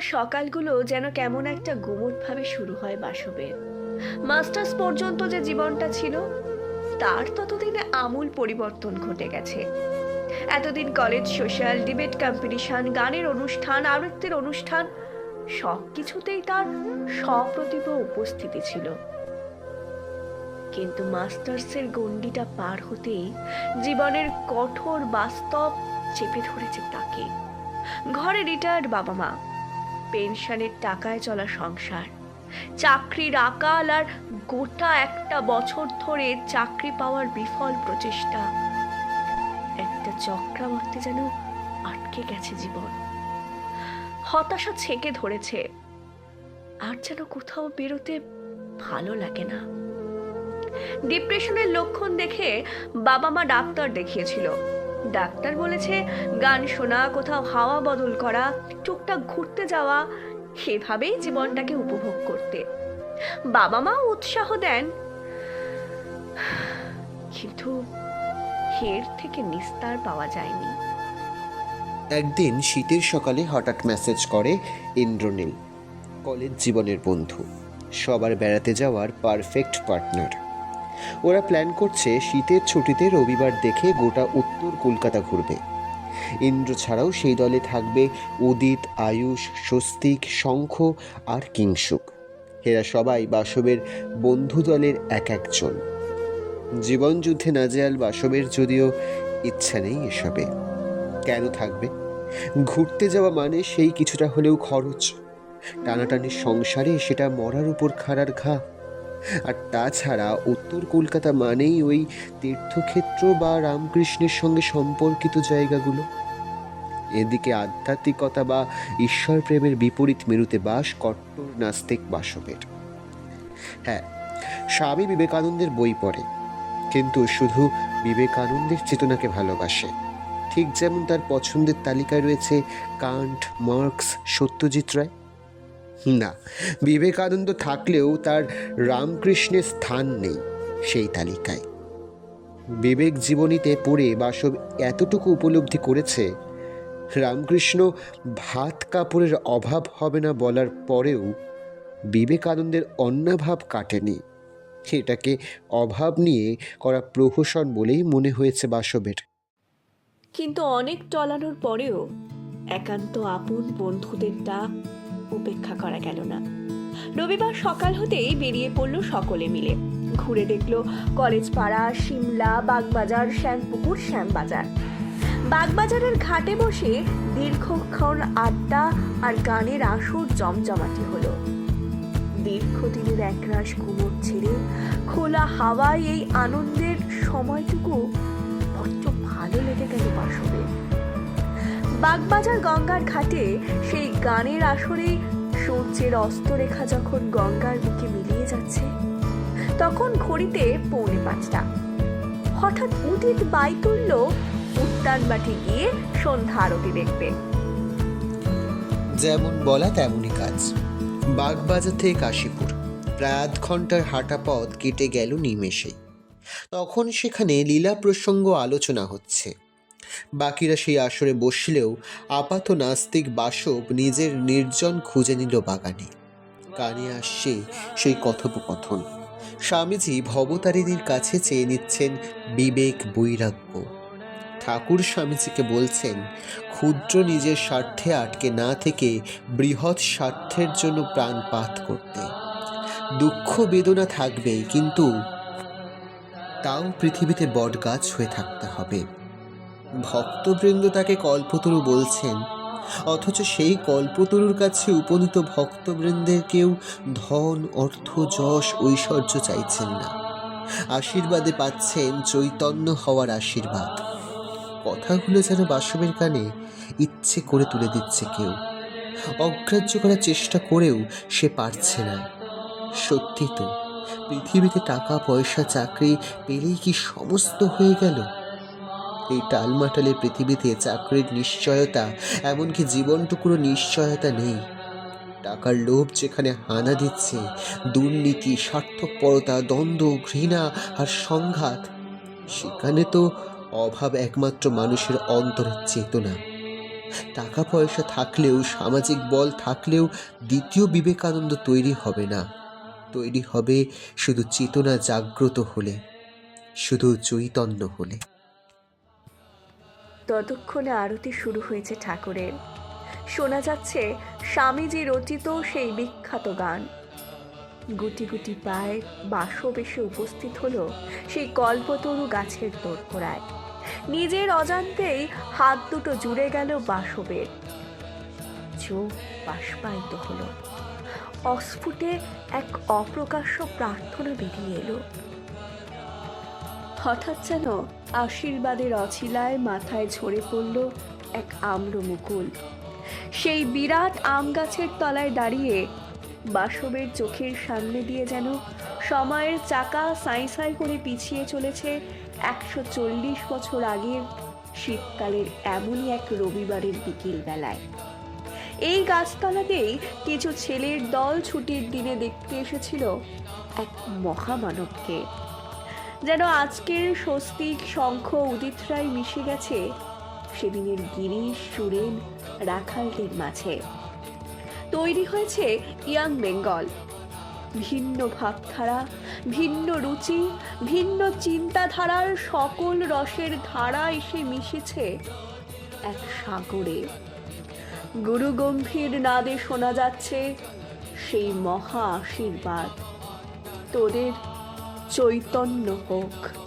সকালগুলো যেন কেমন একটা গুমটভাবে শুরু হয় বাসবের। মাস্টার্স পর্যন্ত যে জীবনটা ছিল, তার ততদিনে আমূল পরিবর্তন ঘটে গেছে। এতদিন কলেজ, সোশ্যাল, ডিবেট কম্পিটিশন, গানের অনুষ্ঠান আবৃত্তির অনুষ্ঠান সব কিছুতেই তার সপ্রতিভ উপস্থিতি ছিল। কিন্তু মাস্টার্সের গণ্ডিটা পার হতেই জীবনের কঠোর বাস্তব চেপে ধরেছে তাকে। ঘরে রিটায়ার্ড বাবা মা। পেনশনের টাকায় চলা সংসার। চাকরির আকাল আর গোটা একটা বছর ধরে চাকরি পাওয়ার বিফল প্রচেষ্টা। একটা চক্রাবর্তে যেন আটকে গেছে জীবন। হতাশা ছেঁকে ধরেছে। আর যেন কোথাও বেরোতে ভালো লাগে না। ডিপ্রেশনের লক্ষণ দেখে বাবা মা ডাক্তার দেখিয়েছিল। ডাক্তার বলেছে, গান শোনা, কোথাও হাওয়া বদল করা টুকটাক ঘুরতে যাওয়া সেভাবেই জীবনটাকে উপভোগ করতে। বাবা মা উৎসাহ দেন। কিন্তু এর থেকে নিস্তার পাওয়া যায়নি। একদিন শীতের সকালে হঠাৎ মেসেজ করে ইন্দ্রনীল, কলেজ জীবনের বন্ধু। সবার বেড়াতে যাওয়ার পারফেক্ট পার্টনার। ওরা প্ল্যান করছে শীতের ছুটিতে রবিবার দেখে গোটা উত্তর কলকাতা ঘুরবে। ইন্দ্র ছাড়াও সেই দলে থাকবে উদিত, আয়ুষ, স্বস্তিক, শঙ্খ আর কিংসুক এরা সবাই বাসবের বন্ধু দলের এক একজন। জীবনযুদ্ধে নাজেয়াল বাসবের যদিও ইচ্ছা নেই এসবে। কেন থাকবে? ঘুরতে যাওয়া মানে সেই কিছুটা হলেও খরচ। টানাটানির সংসারে সেটা মরার উপর খাড়ার ঘা। আর তাছাড়া উত্তর কলকাতা মানেই ওই তীর্থক্ষেত্র বা রামকৃষ্ণের সঙ্গে সম্পর্কিত জায়গাগুলো। এদিকে আধ্যাত্মিকতা বা ঈশ্বর প্রেমের বিপরীত মেরুতে বাস কট্টর নাস্তিক বাসবের। হ্যাঁ স্বামী বিবেকানন্দের বই পড়ে, কিন্তু শুধু বিবেকানন্দের চেতনাকে ভালোবাসে। ঠিক যেমন তার পছন্দের তালিকায় রয়েছে কান্ট, মার্কস, সত্যজিৎ রায়। না। বিবেকানন্দ থাকলেও তার রামকৃষ্ণের স্থান নেই সেই তালিকায়। বিবেক জীবনীতে পড়ে বাসব এতটুকু উপলব্ধি করেছে, রামকৃষ্ণ ভাত কাপড়ের অভাব হবে না বলার পরেও বিবেকানন্দের অন্নাভাব কাটেনি। এটাকে অভাব নিয়ে করা প্রহসন বলেই মনে হয়েছে বাসবের। কিন্তু অনেক টলানোর পরেও একান্ত আপন বন্ধুদের ডাক উপেক্ষা করা গেল না। রবিবার সকাল হতেই বেরিয়ে পড়ল সকলে মিলে। ঘুরে দেখল কলেজ পাড়া সিমলা, বাগবাজার, শ্যামপুকুর, শ্যামবাজার। বাগবাজারের ঘাটে বসে দীর্ঘক্ষণ আড্ডা আর গানের আসর জমজমাটি হলো। দীর্ঘদিনের একরাশ ঘুমোর ছেড়ে খোলা হাওয়ায় এই আনন্দের সময়টুকু বড্ড ভালো লেগে গেল বাসবে। বাগবাজার গঙ্গার ঘাটে সেই গানের আসরে সূর্যের অস্তরেখা যখন গঙ্গার বুকে মিলিয়ে যাচ্ছে, তখন ঘড়িতে পৌনে পাঁচটা। হঠাৎ উদিত বাই তুলল উত্তানবাটি গিয়ে সন্ধ্যা আরতি দেখবে। যেমন বলা তেমনই কাজ। বাগবাজার থেকে কাশীপুর। প্রায় আধ ঘণ্টার হাঁটা পথ কেটে গেল নিমেষেই। তখন সেখানে লীলা প্রসঙ্গ আলোচনা হচ্ছে। বাকিরা সেই আসরে বসলেও আপাত নাস্তিক বাসব নিজের নির্জন খুঁজে নিল বাগানে। কানে আসছে সেই কথোপকথন। স্বামীজি ভবতারিণীর কাছে চেয়ে নিচ্ছেন বিবেক বৈরাগ্য। ঠাকুর স্বামীজিকে বলছেন, ক্ষুদ্র নিজের স্বার্থে আটকে না থেকে বৃহৎ স্বার্থের জন্য প্রাণপাত করতে। দুঃখ বেদনা থাকবেই কিন্তু তাও পৃথিবীতে বটগাছ হয়ে থাকতে হবে। ভক্তবৃন্দ তাকে কল্পতরু বলছেন, অথচ সেই কল্পতরুর কাছে উপনীত ভক্তবৃন্দের কেউ ধন, অর্থ, যশ, ঐশ্বর্য চাইছেন না। আশীর্বাদে পাচ্ছেন চৈতন্য হওয়ার আশীর্বাদ। কথাগুলো যেন বাসবের কানে ইচ্ছে করে তুলে দিচ্ছে কেউ। অগ্রাহ্য করার চেষ্টা করেও সে পারছে না। সত্যি তো, পৃথিবীতে টাকা, পয়সা, চাকরি পেলেই কি সমস্ত হয়ে গেল? এই টালমাটালে পৃথিবীতে চাকরির নিশ্চয়তা, এমনকি জীবনটুকুরও নিশ্চয়তা নেই। টাকার লোভ যেখানে হানা দিচ্ছে, দুর্নীতি, স্বার্থপরতা, দ্বন্দ্ব, ঘৃণা আর সংঘাত, সেখানে তো অভাব একমাত্র মানুষের অন্তরের চেতনা। টাকা পয়সা থাকলেও, সামাজিক বল থাকলেও দ্বিতীয় বিবেকানন্দ তৈরি হবে না। তৈরি হবে শুধু চেতনা জাগ্রত হলে, শুধু চৈতন্য হলে। ততক্ষণে আরতি শুরু হয়েছে ঠাকুরের। শোনা যাচ্ছে স্বামীজি রচিত সেই বিখ্যাত গান। গুটি গুটি পায়ে বাসব এসে উপস্থিত হলো সেই কল্পতরু গাছের তোড়কোড়ায়। নিজের অজান্তেই হাত দুটো জুড়ে গেল বাসবের। চোখ বাষ্পায়িত হলো। অস্ফুটে এক অপ্রকাশ্য প্রার্থনা বেরিয়ে এলো। হঠাৎ যেন আশীর্বাদের অছিলায় মাথায় ঝরে পড়ল এক আম্র মুকুল। সেই বিরাট আম গাছের তলায় দাঁড়িয়ে বাসবের চোখের সামনে দিয়ে যেন সময়ের চাকা সাই সাই করে পিছিয়ে চলেছে একশো চল্লিশ বছর আগের শীতকালের এমনই এক রবিবারের বিকেল বেলায়। এই গাছতলাতেই কিছু ছেলের দল ছুটির দিনে দেখতে এসেছিল এক মহামানবকে। যেন আজকের স্বস্তিক শঙ্খ উদিতরায় মিশে গেছে সেদিনের গিরিশ সুরেন, রাখালদের মাঝে। তৈরি হয়েছে ইয়াং বেঙ্গল। ভিন্ন ভাবধারা, ভিন্ন রুচি, ভিন্ন চিন্তাধারার সকল রসের ধারা এসে মিশেছে এক সাগরে। গুরু গম্ভীর নাদে শোনা যাচ্ছে সেই মহা আশীর্বাদ। তোদের চৈতন্য হোক।